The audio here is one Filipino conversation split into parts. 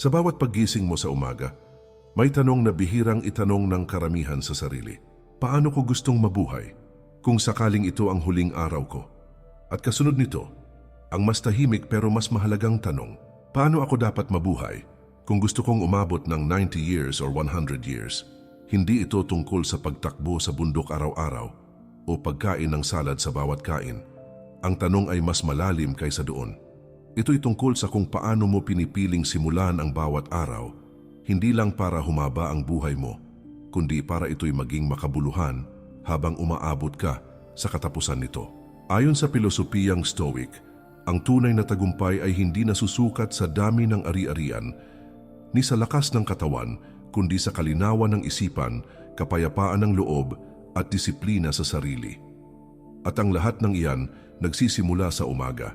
Sa bawat paggising mo sa umaga, may tanong na bihirang itanong ng karamihan sa sarili. Paano ko gustong mabuhay kung sakaling ito ang huling araw ko? At kasunod nito, ang mas tahimik pero mas mahalagang tanong, paano ako dapat mabuhay kung gusto kong umabot ng 90 years or 100 years? Hindi ito tungkol sa pagtakbo sa bundok araw-araw o pagkain ng salad sa bawat kain. Ang tanong ay mas malalim kaysa doon. Ito'y tungkol sa kung paano mo pinipiling simulan ang bawat araw, hindi lang para humaba ang buhay mo, kundi para ito'y maging makabuluhan habang umaabot ka sa katapusan nito. Ayon sa pilosopiyang Stoic, ang tunay na tagumpay ay hindi nasusukat sa dami ng ari-arian, ni sa lakas ng katawan, kundi sa kalinawan ng isipan, kapayapaan ng loob at disiplina sa sarili. At ang lahat ng iyan nagsisimula sa umaga.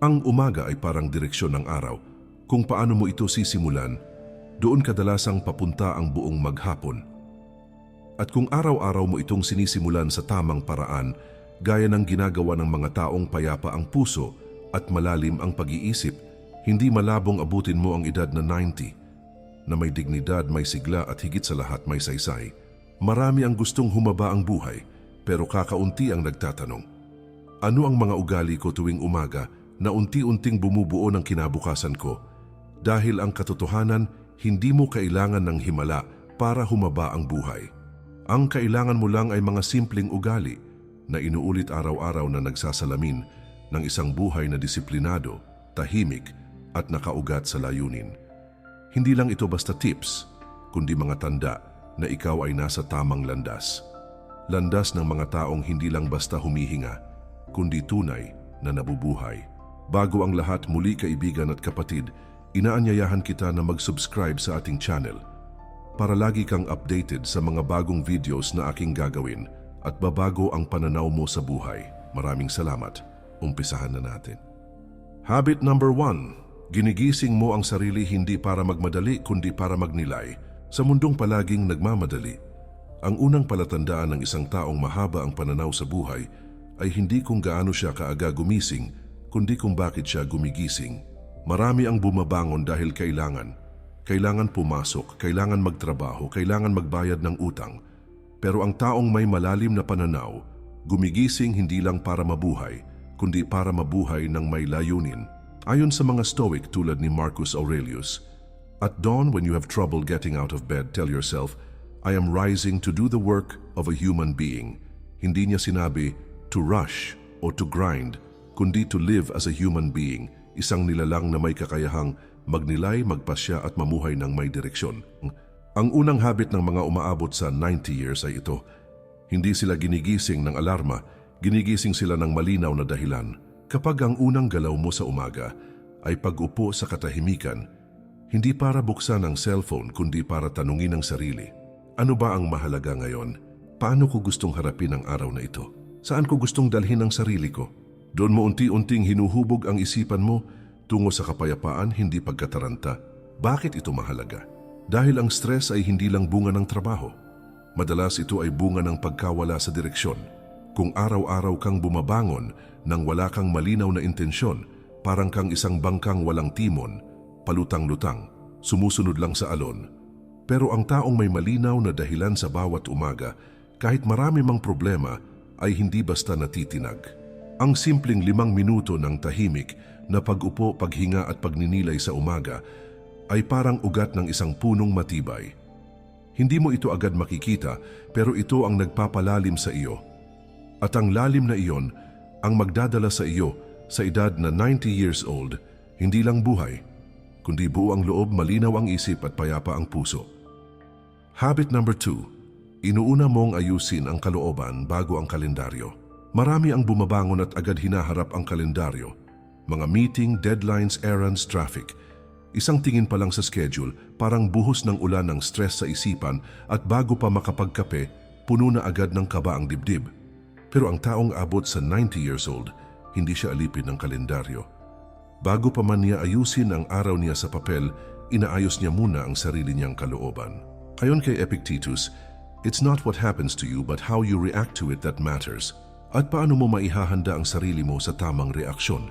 Ang umaga ay parang direksyon ng araw. Kung paano mo ito sisimulan, doon kadalasang papunta ang buong maghapon. At kung araw-araw mo itong sinisimulan sa tamang paraan, gaya ng ginagawa ng mga taong payapa ang puso at malalim ang pag-iisip, hindi malabong abutin mo ang edad na 90, na may dignidad, may sigla at higit sa lahat may saysay. Marami ang gustong humaba ang buhay, pero kakaunti ang nagtatanong. Ano ang mga ugali ko tuwing umaga na unti-unting bumubuo ng kinabukasan ko? Dahil ang katotohanan, hindi mo kailangan ng himala para humaba ang buhay. Ang kailangan mo lang ay mga simpleng ugali na inuulit araw-araw na nagsasalamin ng isang buhay na disiplinado, tahimik at nakaugat sa layunin. Hindi lang ito basta tips, kundi mga tanda na ikaw ay nasa tamang landas. Landas ng mga taong hindi lang basta humihinga, kundi tunay na nabubuhay. Bago ang lahat muli kaibigan at kapatid, inaanyayahan kita na mag-subscribe sa ating channel para lagi kang updated sa mga bagong videos na aking gagawin at babago ang pananaw mo sa buhay. Maraming salamat. Umpisahan na natin. Habit number one, ginigising mo ang sarili hindi para magmadali kundi para magnilay. Sa mundong palaging nagmamadali, ang unang palatandaan ng isang taong mahaba ang pananaw sa buhay ay hindi kung gaano siya kaaga gumising, kundi kung bakit siya gumigising. Marami ang bumabangon dahil kailangan. Kailangan pumasok, kailangan magtrabaho, kailangan magbayad ng utang. Pero ang taong may malalim na pananaw, gumigising hindi lang para mabuhay, kundi para mabuhay ng may layunin. Ayon sa mga Stoic tulad ni Marcus Aurelius, At dawn when you have trouble getting out of bed, tell yourself, I am rising to do the work of a human being. Hindi niya sinabi to rush o to grind, kundi to live as a human being, isang nilalang na may kakayahang magnilay, magpasya at mamuhay ng may direksyon. Ang unang habit ng mga umaabot sa 90 years ay ito. Hindi sila ginigising ng alarma, ginigising sila ng malinaw na dahilan. Kapag ang unang galaw mo sa umaga ay pag-upo sa katahimikan, hindi para buksan ang cellphone kundi para tanungin ang sarili. Ano ba ang mahalaga ngayon? Paano ko gustong harapin ang araw na ito? Saan ko gustong dalhin ang sarili ko? Doon mo unti-unting hinuhubog ang isipan mo tungo sa kapayapaan, hindi pagkataranta. Bakit ito mahalaga? Dahil ang stress ay hindi lang bunga ng trabaho. Madalas ito ay bunga ng pagkawala sa direksyon. Kung araw-araw kang bumabangon nang wala kang malinaw na intensyon, parang kang isang bangkang walang timon, palutang-lutang, sumusunod lang sa alon. Pero ang taong may malinaw na dahilan sa bawat umaga, kahit marami mang problema, ay hindi basta natitinag. Ang simpleng limang minuto ng tahimik na pag-upo, paghinga at pagninilay sa umaga ay parang ugat ng isang punong matibay. Hindi mo ito agad makikita pero ito ang nagpapalalim sa iyo. At ang lalim na iyon ang magdadala sa iyo sa edad na 90 years old, hindi lang buhay, kundi buo ang loob, malinaw ang isip at payapa ang puso. Habit number two, inuuna mong ayusin ang kalooban bago ang kalendaryo. Marami ang bumabangon at agad hinaharap ang kalendaryo. Mga meeting, deadlines, errands, traffic. Isang tingin pa lang sa schedule, parang buhos ng ulan ng stress sa isipan at bago pa makapagkape, puno na agad ng kaba ang dibdib. Pero ang taong abot sa 90 years old, hindi siya alipin ng kalendaryo. Bago pa man niya ayusin ang araw niya sa papel, inaayos niya muna ang sarili niyang kalooban. Ayon kay Epictetus, it's not what happens to you but how you react to it that matters. At paano mo maihahanda ang sarili mo sa tamang reaksyon?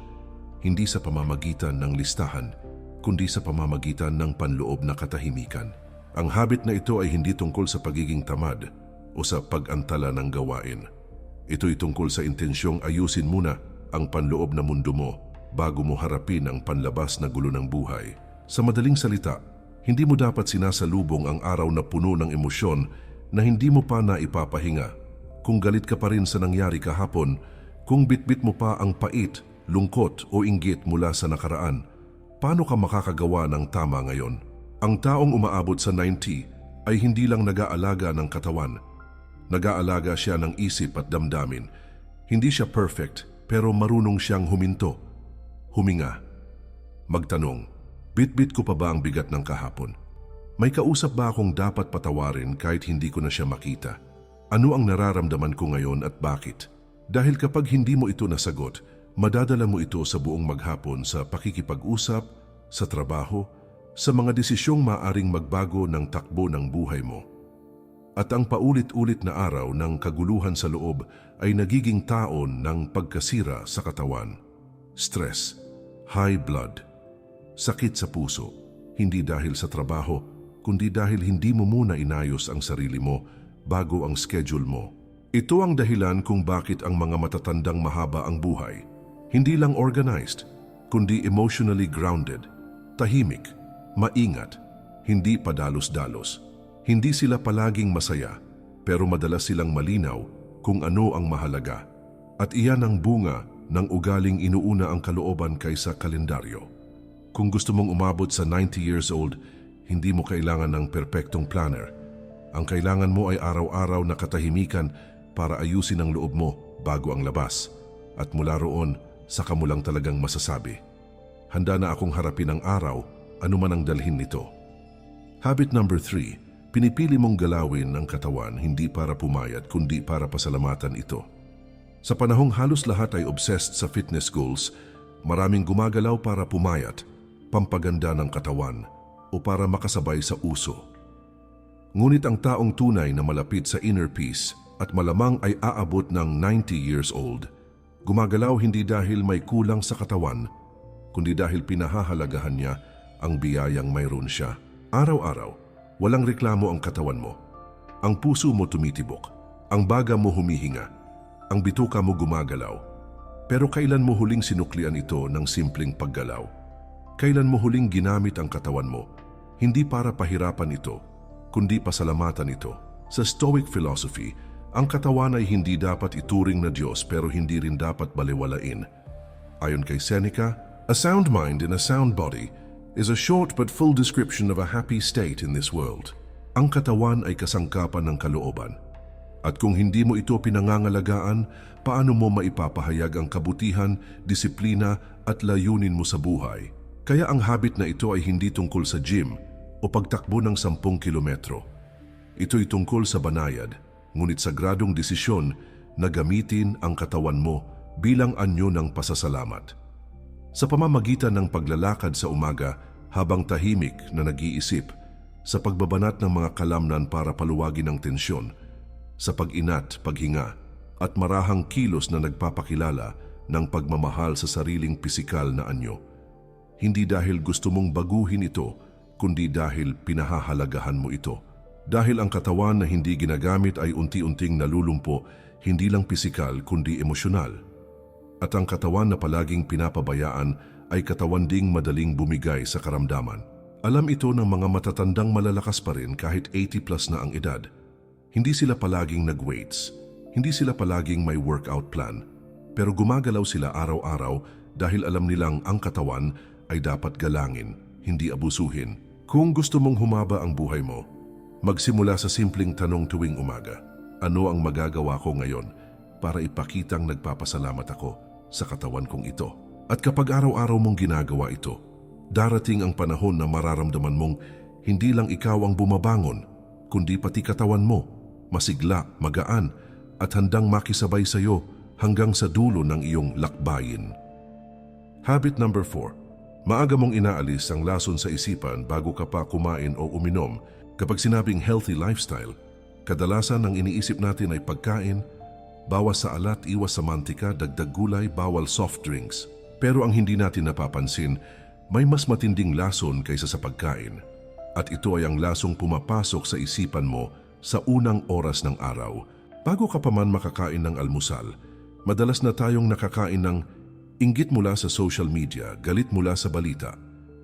Hindi sa pamamagitan ng listahan, kundi sa pamamagitan ng panloob na katahimikan. Ang habit na ito ay hindi tungkol sa pagiging tamad o sa pag-antala ng gawain. Ito'y tungkol sa intensyong ayusin muna ang panloob na mundo mo bago mo harapin ang panlabas na gulo ng buhay. Sa madaling salita, hindi mo dapat sinasalubong ang araw na puno ng emosyon na hindi mo pa naipapahinga. Kung galit ka pa rin sa nangyari kahapon, kung bitbit mo pa ang pait, lungkot o inggit mula sa nakaraan, paano ka makakagawa ng tama ngayon? Ang taong umaabot sa 90 ay hindi lang nag-aalaga ng katawan, nag-aalaga siya ng isip at damdamin. Hindi siya perfect, pero marunong siyang huminto. Huminga. Magtanong, bitbit ko pa ba ang bigat ng kahapon? May kausap ba akong dapat patawarin kahit hindi ko na siya makita? Ano ang nararamdaman ko ngayon at bakit? Dahil kapag hindi mo ito nasagot, madadala mo ito sa buong maghapon sa pakikipag-usap, sa trabaho, sa mga desisyong maaring magbago ng takbo ng buhay mo. At ang paulit-ulit na araw ng kaguluhan sa loob ay nagiging taon ng pagkasira sa katawan. Stress, high blood, sakit sa puso, hindi dahil sa trabaho, kundi dahil hindi mo muna inayos ang sarili mo bago ang schedule mo. Ito ang dahilan kung bakit ang mga matatandang mahaba ang buhay. Hindi lang organized, kundi emotionally grounded, tahimik, maingat, hindi padalos-dalos. Hindi sila palaging masaya, pero madalas silang malinaw kung ano ang mahalaga. At iyan ang bunga ng ugaling inuuna ang kalooban kaysa kalendaryo. Kung gusto mong umabot sa 90 years old, hindi mo kailangan ng perpektong planner. Ang kailangan mo ay araw-araw na katahimikan para ayusin ang loob mo bago ang labas. At mula roon, saka mo lang talagang masasabi. Handa na akong harapin ang araw, anuman ang dalhin nito. Habit number 3, pinipili mong galawin ang katawan hindi para pumayat kundi para pasalamatan ito. Sa panahong halos lahat ay obsessed sa fitness goals, maraming gumagalaw para pumayat, pampaganda ng katawan, o para makasabay sa uso. Ngunit ang taong tunay na malapit sa inner peace at malamang ay aabot ng 90 years old, gumagalaw hindi dahil may kulang sa katawan, kundi dahil pinahahalagahan niya ang biyayang mayroon siya. Araw-araw, walang reklamo ang katawan mo. Ang puso mo tumitibok, ang baga mo humihinga, ang bituka mo gumagalaw. Pero kailan mo huling sinuklian ito ng simpleng paggalaw? Kailan mo huling ginamit ang katawan mo? Hindi para pahirapan ito, kundi pasalamatan ito. Sa Stoic philosophy, ang katawan ay hindi dapat ituring na Diyos pero hindi rin dapat baliwalain. Ayon kay Seneca, a sound mind in a sound body is a short but full description of a happy state in this world. Ang katawan ay kasangkapan ng kalooban. At kung hindi mo ito pinangangalagaan, paano mo maipapahayag ang kabutihan, disiplina at layunin mo sa buhay? Kaya ang habit na ito ay hindi tungkol sa gym o pagtakbo ng 10 kilometro. Ito'y tungkol sa banayad, ngunit sagradong desisyon na gamitin ang katawan mo bilang anyo ng pasasalamat. Sa pamamagitan ng paglalakad sa umaga habang tahimik na nag-iisip, sa pagbabanat ng mga kalamnan para paluwagin ang tensyon, sa pag-inat, paghinga, at marahang kilos na nagpapakilala ng pagmamahal sa sariling pisikal na anyo. Hindi dahil gusto mong baguhin ito, kundi dahil pinahahalagahan mo ito. Dahil ang katawan na hindi ginagamit ay unti-unting nalulumpo, hindi lang pisikal kundi emosyonal. At ang katawan na palaging pinapabayaan ay katawan ding madaling bumigay sa karamdaman. Alam ito ng mga matatandang malalakas pa rin kahit 80 plus na ang edad. Hindi sila palaging nag-weights, hindi sila palaging may workout plan, pero gumagalaw sila araw-araw dahil alam nilang ang katawan ay dapat galangin, hindi abusuhin. Kung gusto mong humaba ang buhay mo, magsimula sa simpleng tanong tuwing umaga. Ano ang magagawa ko ngayon para ipakitang nagpapasalamat ako sa katawan kong ito? At kapag araw-araw mong ginagawa ito, darating ang panahon na mararamdaman mong hindi lang ikaw ang bumabangon, kundi pati katawan mo masigla, magaan, at handang makisabay sa iyo hanggang sa dulo ng iyong lakbayin. Habit number 4. Maaga mong inaalis ang lason sa isipan bago ka pa kumain o uminom. Kapag sinabing healthy lifestyle, kadalasan ang iniisip natin ay pagkain, bawas sa alat, iwas sa mantika, dagdag gulay, bawal soft drinks. Pero ang hindi natin napapansin, may mas matinding lason kaysa sa pagkain. At ito ay ang lasong pumapasok sa isipan mo sa unang oras ng araw. Bago ka pa man makakain ng almusal, madalas na tayong nakakain ng inggit mula sa social media, galit mula sa balita,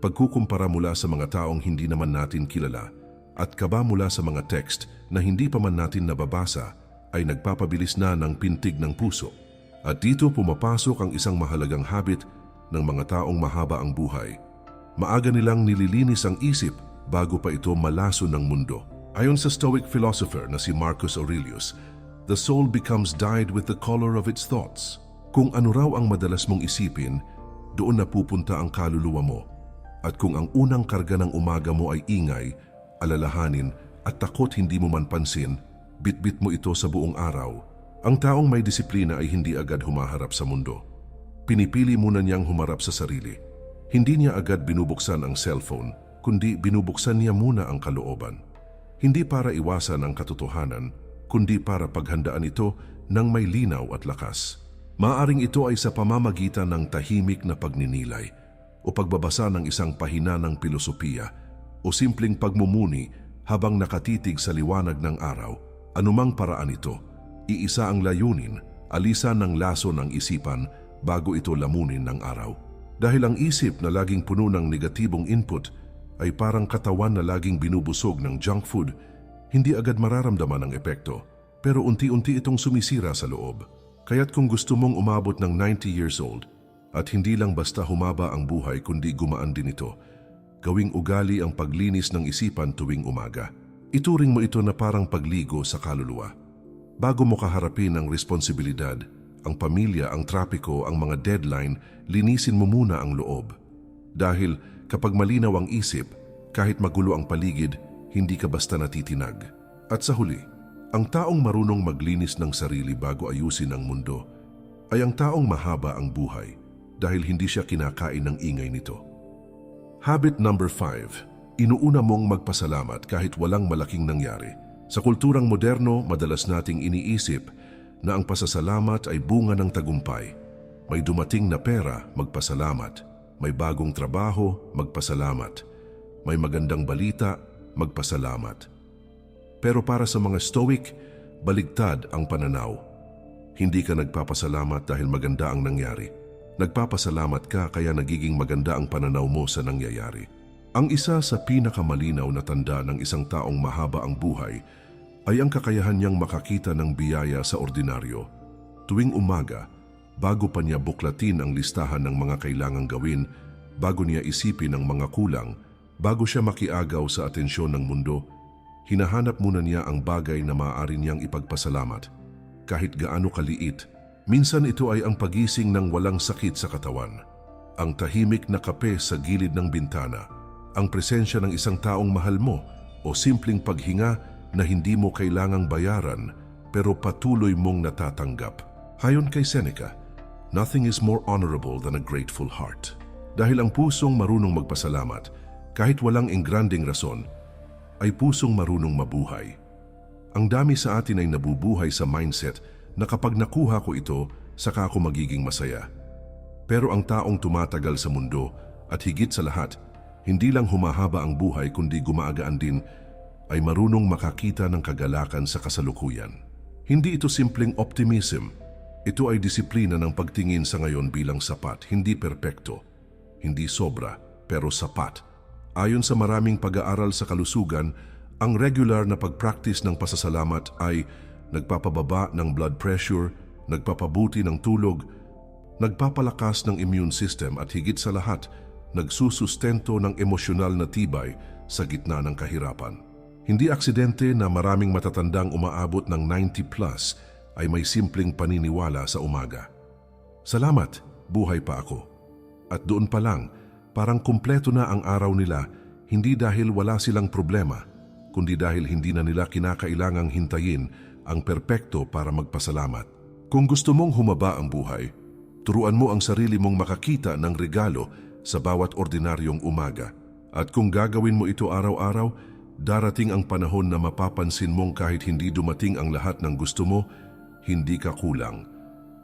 pagkukumpara mula sa mga taong hindi naman natin kilala, at kaba mula sa mga text na hindi pa man natin nababasa ay nagpapabilis na ng pintig ng puso. At dito pumapasok ang isang mahalagang habit ng mga taong mahaba ang buhay. Maaga nilang nililinis ang isip bago pa ito malaso ng mundo. Ayon sa Stoic philosopher na si Marcus Aurelius, the soul becomes dyed with the color of its thoughts. Kung ano raw ang madalas mong isipin, doon napupunta ang kaluluwa mo. At kung ang unang karga ng umaga mo ay ingay, alalahanin at takot hindi mo man pansin, bitbit mo ito sa buong araw. Ang taong may disiplina ay hindi agad humaharap sa mundo. Pinipili muna niyang humarap sa sarili. Hindi niya agad binubuksan ang cellphone, kundi binubuksan niya muna ang kalooban. Hindi para iwasan ang katotohanan, kundi para paghandaan ito ng may linaw at lakas. Maaring ito ay sa pamamagitan ng tahimik na pagninilay o pagbabasa ng isang pahina ng pilosopiya o simpleng pagmumuni habang nakatitig sa liwanag ng araw. Anumang paraan ito, iisa ang layunin, alisan ng laso ng isipan bago ito lamunin ng araw. Dahil ang isip na laging puno ng negatibong input ay parang katawan na laging binubusog ng junk food, hindi agad mararamdaman ang epekto, pero unti-unti itong sumisira sa loob. Kaya't kung gusto mong umabot ng 90 years old at hindi lang basta humaba ang buhay kundi gumaan din ito, gawing ugali ang paglinis ng isipan tuwing umaga. Ituring mo ito na parang pagligo sa kaluluwa. Bago mo kaharapin ang responsibilidad, ang pamilya, ang trapiko, ang mga deadline, linisin mo muna ang loob. Dahil kapag malinaw ang isip, kahit magulo ang paligid, hindi ka basta natitinag. At sa huli, ang taong marunong maglinis ng sarili bago ayusin ang mundo ay ang taong mahaba ang buhay dahil hindi siya kinakain ng ingay nito. Habit number 5. Inuuna mong magpasalamat kahit walang malaking nangyari. Sa kulturang moderno, madalas nating iniisip na ang pasasalamat ay bunga ng tagumpay. May dumating na pera, magpasalamat. May bagong trabaho, magpasalamat. May magandang balita, magpasalamat. Pero para sa mga stoic, baligtad ang pananaw. Hindi ka nagpapasalamat dahil maganda ang nangyari. Nagpapasalamat ka kaya nagiging maganda ang pananaw mo sa nangyayari. Ang isa sa pinakamalinaw na tanda ng isang taong mahaba ang buhay ay ang kakayahan niyang makakita ng biyaya sa ordinaryo. Tuwing umaga, bago pa niya buklatin ang listahan ng mga kailangang gawin, bago niya isipin ang mga kulang, bago siya makiagaw sa atensyon ng mundo, hinahanap muna niya ang bagay na maaari niyang ipagpasalamat. Kahit gaano kaliit, minsan ito ay ang pagising ng walang sakit sa katawan, ang tahimik na kape sa gilid ng bintana, ang presensya ng isang taong mahal mo o simpleng paghinga na hindi mo kailangang bayaran pero patuloy mong natatanggap. Hayon kay Seneca, nothing is more honorable than a grateful heart. Dahil ang pusong marunong magpasalamat, kahit walang engranding rason, ay pusong marunong mabuhay. Ang dami sa atin ay nabubuhay sa mindset na kapag nakuha ko ito, saka ako magiging masaya. Pero ang taong tumatagal sa mundo at higit sa lahat, hindi lang humahaba ang buhay kundi gumaagaan din, ay marunong makakita ng kagalakan sa kasalukuyan. Hindi ito simpleng optimism. Ito ay disiplina ng pagtingin sa ngayon bilang sapat, hindi perpekto, hindi sobra, pero sapat. Ayon sa maraming pag-aaral sa kalusugan, ang regular na pag-practice ng pasasalamat ay nagpapababa ng blood pressure, nagpapabuti ng tulog, nagpapalakas ng immune system at higit sa lahat, nagsusustento ng emosyonal na tibay sa gitna ng kahirapan. Hindi aksidente na maraming matatandang umaabot ng 90 plus ay may simpleng paniniwala sa umaga. Salamat, buhay pa ako. At doon pa lang, parang kumpleto na ang araw nila hindi dahil wala silang problema, kundi dahil hindi na nila kinakailangang hintayin ang perpekto para magpasalamat. Kung gusto mong humaba ang buhay, turuan mo ang sarili mong makakita ng regalo sa bawat ordinaryong umaga. At kung gagawin mo ito araw-araw, darating ang panahon na mapapansin mong kahit hindi dumating ang lahat ng gusto mo, hindi ka kulang.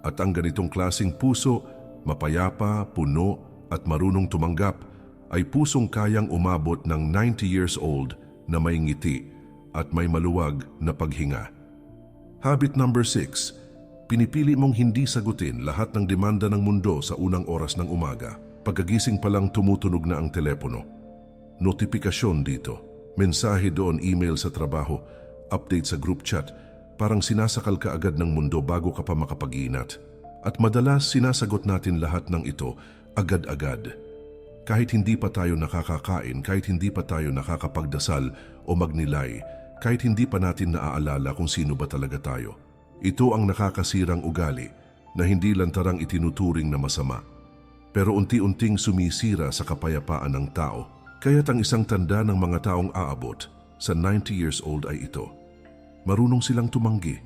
At ang ganitong klasing puso, mapayapa, puno at marunong tumanggap, ay pusong kayang umabot ng 90 years old na may ngiti at may maluwag na paghinga. Habit number 6. Pinipili mong hindi sagutin lahat ng demanda ng mundo sa unang oras ng umaga. Pagkagising pa lang tumutunog na ang telepono. Notifikasyon dito, mensahe doon, email sa trabaho, update sa group chat, parang sinasakal ka agad ng mundo bago ka pa makapag-inat. At madalas sinasagot natin lahat ng ito agad-agad. Kahit hindi pa tayo nakakakain, kahit hindi pa tayo nakakapagdasal o magnilay, kahit hindi pa natin naaalala kung sino ba talaga tayo. Ito ang nakakasirang ugali na hindi lantarang itinuturing na masama. Pero unti-unting sumisira sa kapayapaan ng tao. Kaya't ang isang tanda ng mga taong aabot sa 90 years old ay ito. Marunong silang tumanggi.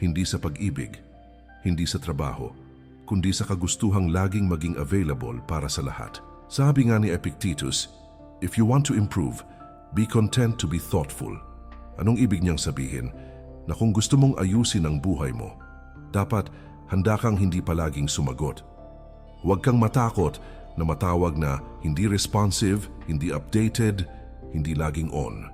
Hindi sa pag-ibig, hindi sa trabaho, kundi sa kagustuhang laging maging available para sa lahat. Sabi nga ni Epictetus, If you want to improve, be content to be thoughtful. Anong ibig niyang sabihin? Na kung gusto mong ayusin ang buhay mo, dapat handa kang hindi palaging sumagot. Huwag kang matakot na matawag na hindi responsive, hindi updated, hindi laging on.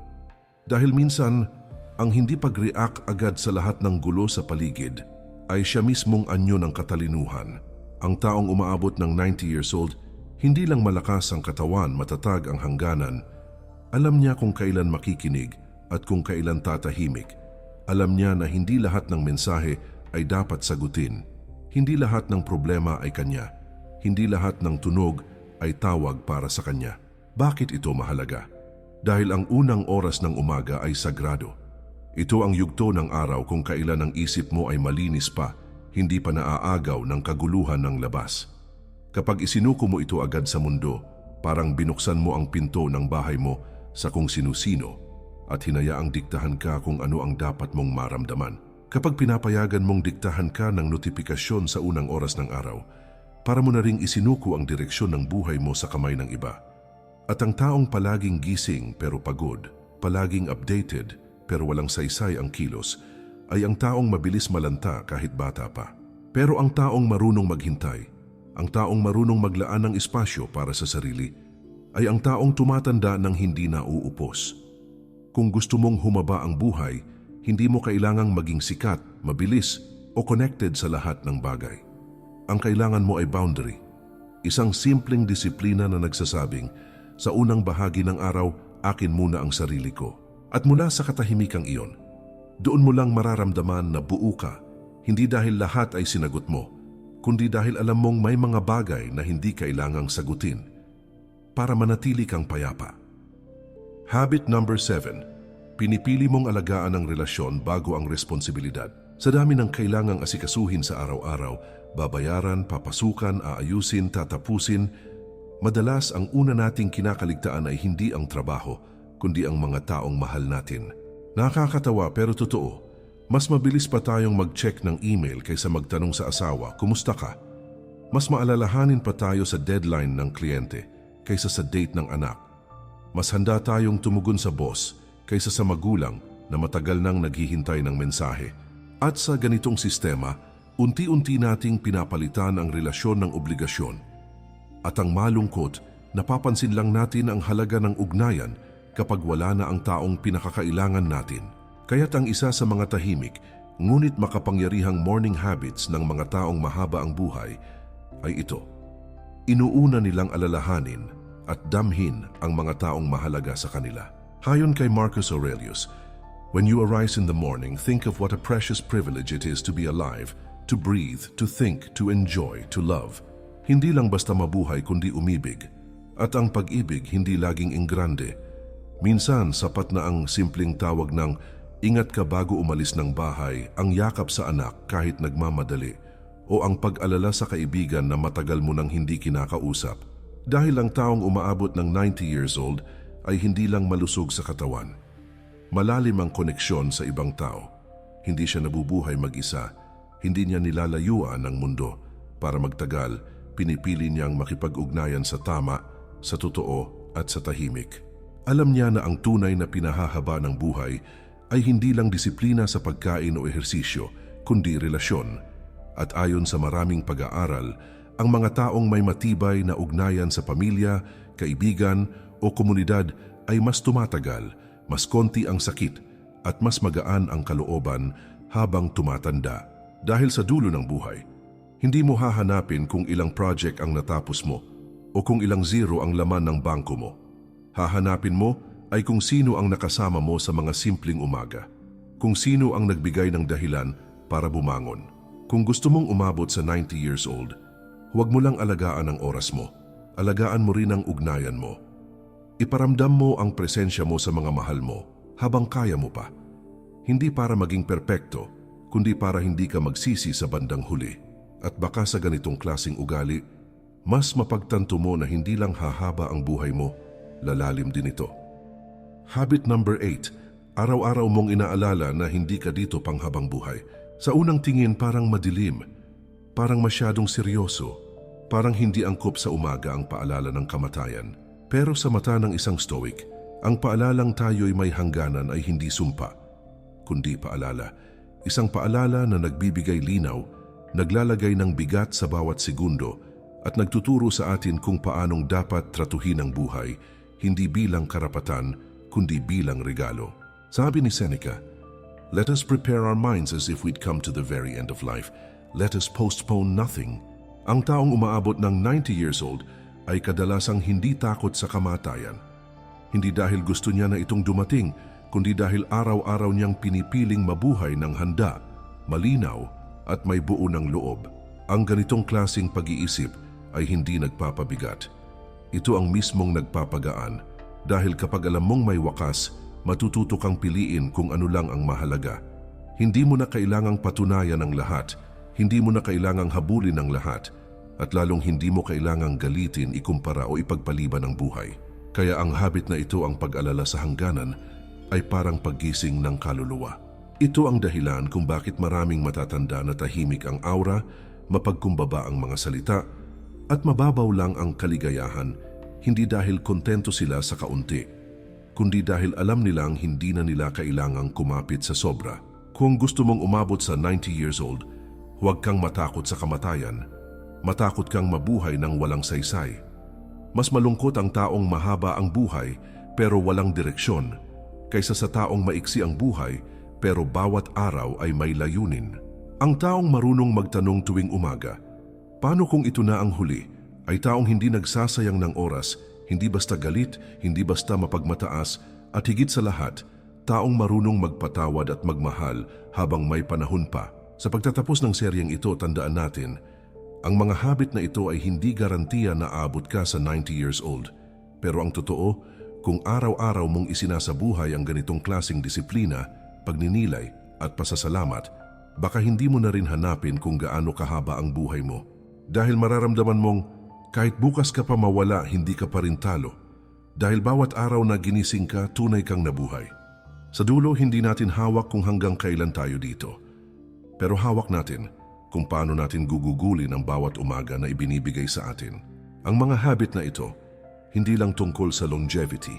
Dahil minsan, ang hindi pag-react agad sa lahat ng gulo sa paligid ay siya mismong anyo ng katalinuhan. Ang taong umaabot ng 90 years old, hindi lang malakas ang katawan, matatag ang hangganan. Alam niya kung kailan makikinig at kung kailan tatahimik. Alam niya na hindi lahat ng mensahe ay dapat sagutin. Hindi lahat ng problema ay kanya. Hindi lahat ng tunog ay tawag para sa kanya. Bakit ito mahalaga? Dahil ang unang oras ng umaga ay sagrado. Ito ang yugto ng araw kung kailan ang isip mo ay malinis pa, hindi pa naaagaw ng kaguluhan ng labas. Kapag isinuko mo ito agad sa mundo, parang binuksan mo ang pinto ng bahay mo sa kung sino-sino at hinayaang diktahan ka kung ano ang dapat mong maramdaman. Kapag pinapayagan mong diktahan ka ng notifikasyon sa unang oras ng araw, para mo na ring isinuko ang direksyon ng buhay mo sa kamay ng iba. At ang taong palaging gising pero pagod, palaging updated pero walang saysay ang kilos, ay ang taong mabilis malanta kahit bata pa. Pero ang taong marunong maghintay, ang taong marunong maglaan ng espasyo para sa sarili, ay ang taong tumatanda ng hindi nauupos. Kung gusto mong humaba ang buhay, hindi mo kailangang maging sikat, mabilis, o connected sa lahat ng bagay. Ang kailangan mo ay boundary. Isang simpleng disiplina na nagsasabing, sa unang bahagi ng araw, akin muna ang sarili ko. At mula sa katahimikang iyon, doon mo lang mararamdaman na buo ka, hindi dahil lahat ay sinagot mo, kundi dahil alam mong may mga bagay na hindi kailangang sagutin para manatili kang payapa. Habit number 7. Pinipili mong alagaan ang relasyon bago ang responsibilidad. Sa dami ng kailangang asikasuhin sa araw-araw, babayaran, papasukan, aayusin, tatapusin, madalas ang una nating kinakaligtaan ay hindi ang trabaho, kundi ang mga taong mahal natin. Nakakatawa pero totoo, mas mabilis pa tayong mag-check ng email kaysa magtanong sa asawa, kumusta ka? Mas maalalahanin pa tayo sa deadline ng kliyente kaysa sa date ng anak. Mas handa tayong tumugon sa boss kaysa sa magulang na matagal nang naghihintay ng mensahe. At sa ganitong sistema, unti-unti nating pinapalitan ang relasyon ng obligasyon. At ang malungkot, napapansin lang natin ang halaga ng ugnayan kapag wala na ang taong pinakakailangan natin. Kaya't ang isa sa mga tahimik, ngunit makapangyarihang morning habits ng mga taong mahaba ang buhay ay ito. Inuuna nilang alalahanin at damhin ang mga taong mahalaga sa kanila. Hayon kay Marcus Aurelius, When you arise in the morning, think of what a precious privilege it is to be alive, to breathe, to think, to enjoy, to love. Hindi lang basta mabuhay kundi umibig. At ang pag-ibig hindi laging ingrande. Minsan sapat na ang simpleng tawag ng ingat ka bago umalis ng bahay, ang yakap sa anak kahit nagmamadali, o ang pag-alala sa kaibigan na matagal mo nang hindi kinakausap. Dahil ang taong umaabot ng 90 years old ay hindi lang malusog sa katawan, Malalim ang koneksyon sa ibang tao. Hindi siya nabubuhay mag-isa. Hindi niya nilalayuan ang mundo. Para magtagal, pinipili niyang makipag-ugnayan sa tama, sa totoo at sa tahimik. Alam niya na ang tunay na pinahahaba ng buhay ay hindi lang disiplina sa pagkain o ehersisyo, kundi relasyon. At ayon sa maraming pag-aaral, ang mga taong may matibay na ugnayan sa pamilya, kaibigan o komunidad ay mas tumatagal, mas konti ang sakit at mas magaan ang kalooban habang tumatanda. Dahil sa dulo ng buhay, hindi mo hahanapin kung ilang project ang natapos mo o kung ilang zero ang laman ng bangko mo. Hahanapin mo ay kung sino ang nakasama mo sa mga simpleng umaga. Kung sino ang nagbigay ng dahilan para bumangon. Kung gusto mong umabot sa 90 years old, huwag mo lang alagaan ang oras mo. Alagaan mo rin ang ugnayan mo. Iparamdam mo ang presensya mo sa mga mahal mo habang kaya mo pa. Hindi para maging perpekto, kundi para hindi ka magsisi sa bandang huli. At baka sa ganitong klasing ugali, mas mapagtanto mo na hindi lang hahaba ang buhay mo, lalalim din ito. Habit number 8, araw-araw mong inaalala na hindi ka dito panghabang buhay. Sa unang tingin parang madilim, parang masyadong seryoso, parang hindi angkop sa umaga ang paalala ng kamatayan. Pero sa mata ng isang stoic, ang paalalang tayo'y may hangganan ay hindi sumpa, kundi paalala. Isang paalala na nagbibigay linaw, naglalagay ng bigat sa bawat segundo at nagtuturo sa atin kung paanong dapat tratuhin ang buhay, hindi bilang karapatan, kundi bilang regalo. Sabi ni Seneca, Let us prepare our minds as if we'd come to the very end of life. Let us postpone nothing. Ang taong umaabot ng 90 years old ay kadalasang hindi takot sa kamatayan. Hindi dahil gusto niya na itong dumating, kundi dahil araw-araw niyang pinipiling mabuhay ng handa, malinaw at may buo ng loob. Ang ganitong klasing pag-iisip ay hindi nagpapabigat. Ito ang mismong nagpapagaan dahil kapag alam mong may wakas, matututo kang piliin kung ano lang ang mahalaga. Hindi mo na kailangang patunayan ang lahat, hindi mo na kailangang habulin ang lahat, at lalong hindi mo kailangang galitin, ikumpara o ipagpaliban ang buhay. Kaya ang habit na ito ang pag-alala sa hangganan ay parang paggising ng kaluluwa. Ito ang dahilan kung bakit maraming matatanda na tahimik ang aura, mapagkumbaba ang mga salita, at mababaw lang ang kaligayahan, hindi dahil kontento sila sa kaunti, kundi dahil alam nilang hindi na nila kailangang kumapit sa sobra. Kung gusto mong umabot sa 90 years old, huwag kang matakot sa kamatayan. Matakot kang mabuhay ng walang saysay. Mas malungkot ang taong mahaba ang buhay pero walang direksyon kaysa sa taong maiksi ang buhay pero bawat araw ay may layunin. Ang taong marunong magtanong tuwing umaga, paano kung ito na ang huli, ay taong hindi nagsasayang ng oras hindi basta galit, hindi basta mapagmataas, at higit sa lahat, taong marunong magpatawad at magmahal habang may panahon pa. Sa pagtatapos ng seryeng ito, tandaan natin, ang mga habit na ito ay hindi garantiya na aabot ka sa 90 years old. Pero ang totoo, kung araw-araw mong isinasabuhay ang ganitong klasing disiplina, pagninilay at pasasalamat, baka hindi mo na rin hanapin kung gaano kahaba ang buhay mo. Dahil mararamdaman mong kahit bukas ka pa mawala, hindi ka pa rin talo. Dahil bawat araw na ginising ka, tunay kang nabuhay. Sa dulo, hindi natin hawak kung hanggang kailan tayo dito. Pero hawak natin kung paano natin gugugulin ang bawat umaga na ibinibigay sa atin. Ang mga habit na ito, hindi lang tungkol sa longevity,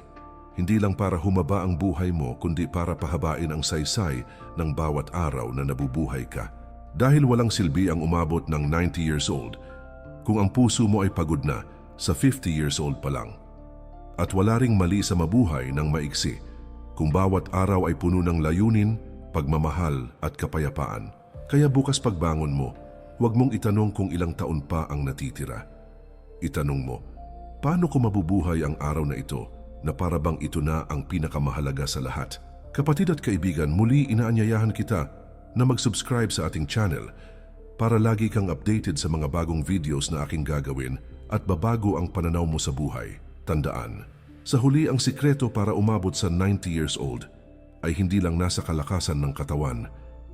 hindi lang para humaba ang buhay mo, kundi para pahabain ang saysay ng bawat araw na nabubuhay ka. Dahil walang silbi ang umabot ng 90 years old, kung ang puso mo ay pagod na sa 50 years old pa lang. At wala ring mali sa mabuhay ng maiksi kung bawat araw ay puno ng layunin, pagmamahal at kapayapaan. Kaya bukas pagbangon mo, huwag mong itanong kung ilang taon pa ang natitira. Itanong mo, paano ko mabubuhay ang araw na ito na para bang ito na ang pinakamahalaga sa lahat? Kapatid at kaibigan, muli inaanyayahan kita na mag-subscribe sa ating channel para lagi kang updated sa mga bagong videos na aking gagawin at babago ang pananaw mo sa buhay. Tandaan, sa huli ang sikreto para umabot sa 90 years old ay hindi lang nasa kalakasan ng katawan,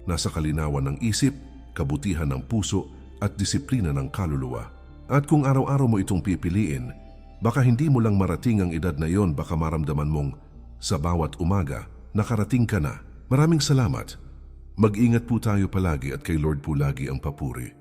nasa kalinawan ng isip, kabutihan ng puso at disiplina ng kaluluwa. At kung araw-araw mo itong pipiliin, baka hindi mo lang marating ang edad na yon baka maramdaman mong sa bawat umaga nakarating ka na. Maraming salamat. Mag-ingat po tayo palagi at kay Lord po lagi ang papuri.